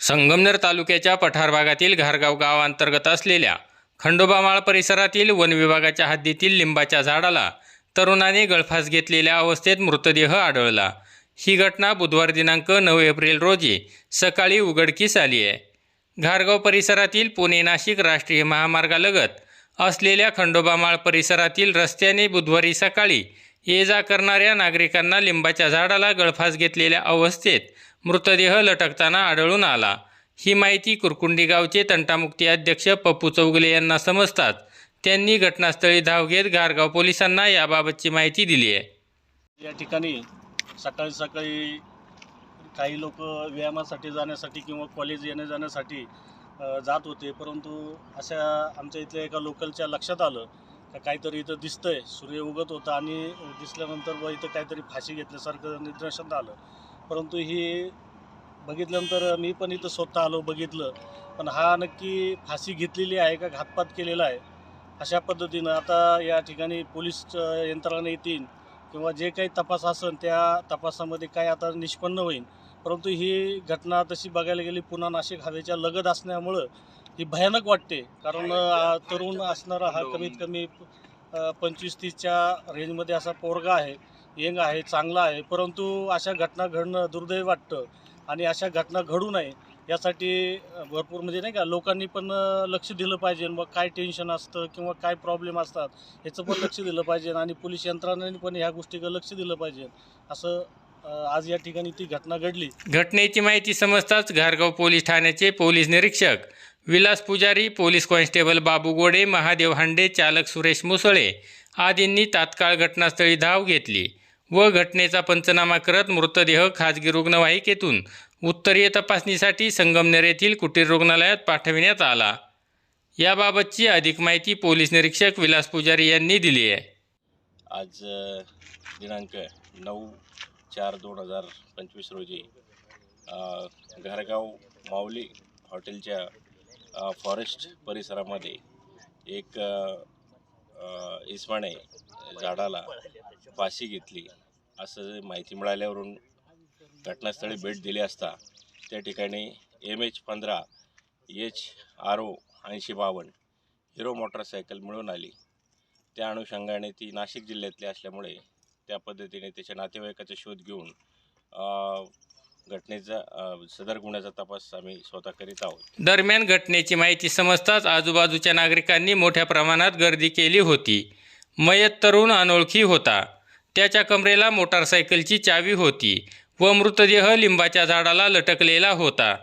संगमनेर तालुक्याच्या पठार भागातील घारगाव गावांतर्गत असलेल्या खंडोबामाळ परिसरातील वन विभागाच्या हद्दीतील लिंबाच्या झाडाला तरुणाने गळफास घेतलेल्या अवस्थेत मृतदेह आढळला. ही घटना बुधवार दिनांक नऊ एप्रिल रोजी सकाळी उघडकीस आली आहे. घारगाव परिसरातील पुणे नाशिक राष्ट्रीय महामार्गालगत असलेल्या खंडोबामाळ परिसरातील रस्त्याने बुधवारी सकाळी ये जा करणाऱ्या नागरिकांना लिंबाच्या झाडाला गळफास घेतलेल्या अवस्थेत मृतदेह लटकताना आढळून आला. ही माहिती कुरकुंडी गावचे तंटामुक्ती अध्यक्ष पप्पू चौगले यांना समजतात त्यांनी घटनास्थळी धाव घेत घारगाव पोलिसांना याबाबतची माहिती दिली आहे. या ठिकाणी सकाळी सकाळी काही लोक व्यायामासाठी जाण्यासाठी किंवा कॉलेज येण्या जाण्यासाठी जात होते. परंतु अशा आमच्या इथल्या एका लोकलच्या लक्षात आलं का काहीतरी इथं दिसतंय. सूर्य उगत होता आणि दिसल्यानंतर व इथं काहीतरी फाशी घेतल्यासारखं निदर्शनात आलं. परंतु ही बघितल्यानंतर मी पण इथं स्वतः आलो बघितलं. पण हा नक्की फाशी घेतलेली आहे का घातपात केलेला आहे? अशा पद्धतीनं आता या ठिकाणी पोलीस यंत्रणा येतील किंवा जे काही तपास असेल त्या तपासामध्ये काय आता निष्पन्न होईल. परंतु ही घटना तशी बघायला गेली पुन्हा नाशिक हवेच्या लगत असण्यामुळं ही भयानक वाटते. कारण तरुण असणारा हा कमीत कमी पंचवीस तीसच्या रेंजमध्ये असा पोरगा आहे. यंग आहे चांगला आहे परंतु अशा घटना घडणं दुर्दैव वाटतं आणि अशा घटना घडू नये यासाठी भरपूर म्हणजे नाही का लोकांनी पण लक्ष दिलं पाहिजे मग काय टेन्शन असतं किंवा काय प्रॉब्लेम असतात ह्याचं पण लक्ष दिलं पाहिजे आणि पोलीस यंत्रणांनी पण ह्या गोष्टीकडे लक्ष दिलं पाहिजे. असं आज या ठिकाणी ती घटना घडली. घटनेची माहिती समजताच घारगाव पोलीस ठाण्याचे पोलीस निरीक्षक विलास पुजारी पोलीस कॉन्स्टेबल बाबू गोडे महादेव हांडे चालक सुरेश मुसळे आदींनी तात्काळ घटनास्थळी धाव घेतली. व घटनेचा पंचनामा करत मृतदेह खाजगी रुग्णवाहिकेतून उत्तरीय तपासणीसाठी संगमनेर येथील कुटीर रुग्णालयात पाठविण्यात आला. याबाबतची अधिक माहिती पोलीस निरीक्षक विलास पुजारी यांनी दिली आहे. आज दिनांक नऊ चार दोन हजार पंचवीस रोजी घरगाव माऊली हॉटेलच्या फॉरेस्ट परिसरामध्ये एक अ, इस्माने झाडाला फाशी घेतली. असं माहिती मिळाल्यावरून घटनास्थळी भेट दिली असता त्या ठिकाणी एम एच पंधरा एच आर ओ ऐंशी बावन्न हिरो मोटरसायकल मिळून आली. त्या अनुषंगाने ती नाशिक जिल्ह्यातली असल्यामुळे त्या पद्धतीने त्याच्या नातेवाईकाचा शोध घेऊन घटनेचा सदर गुन्ह्याचा तपास आम्ही स्वतः करीत आहोत. दरम्यान घटनेची माहिती समजताच आजूबाजूच्या नागरिकांनी मोठ्या प्रमाणात गर्दी केली होती. मयत तरुण अनोळखी होता. त्याच्या कमरेला मोटारसायकलची चावी होती व मृतदेह लिंबाच्या झाडाला लटकलेला होता.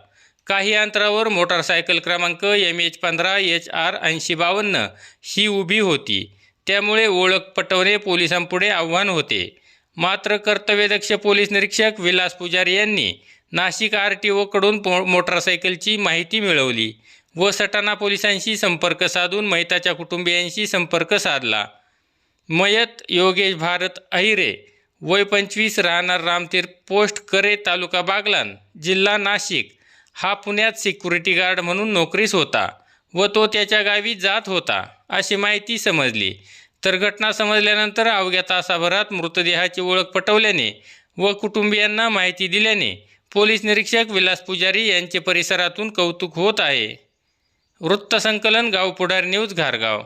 काही अंतरावर मोटारसायकल क्रमांक एम एच पंधरा एच आर ऐंशी बावन्न ही उभी होती. त्यामुळे ओळख पटवणे पोलिसांपुढे आव्हान होते. मात्र कर्तव्यदक्ष पोलीस निरीक्षक विलास पुजारी यांनी नाशिक आर टी ओकडून मोटारसायकलची माहिती मिळवली व सटाणा पोलिसांशी संपर्क साधून मैताच्या कुटुंबियांशी संपर्क साधला. मयत योगेश भारत अहिरे वय पंचवीस राहणार रामतीर पोस्ट करे तालुका बागलान जिल्हा नाशिक. हा पुण्यात सिक्युरिटी गार्ड म्हणून नोकरीस होता व तो त्याच्या गावी जात होता अशी माहिती समजली. तर घटना समजल्यानंतर अवघ्या तासाभरात मृतदेहाची ओळख पटवल्याने व कुटुंबियांना माहिती दिल्याने पोलीस निरीक्षक विलास पुजारी यांचे परिसरातून कौतुक होत आहे. वृत्तसंकलन गाव पुढार न्यूज घारगाव.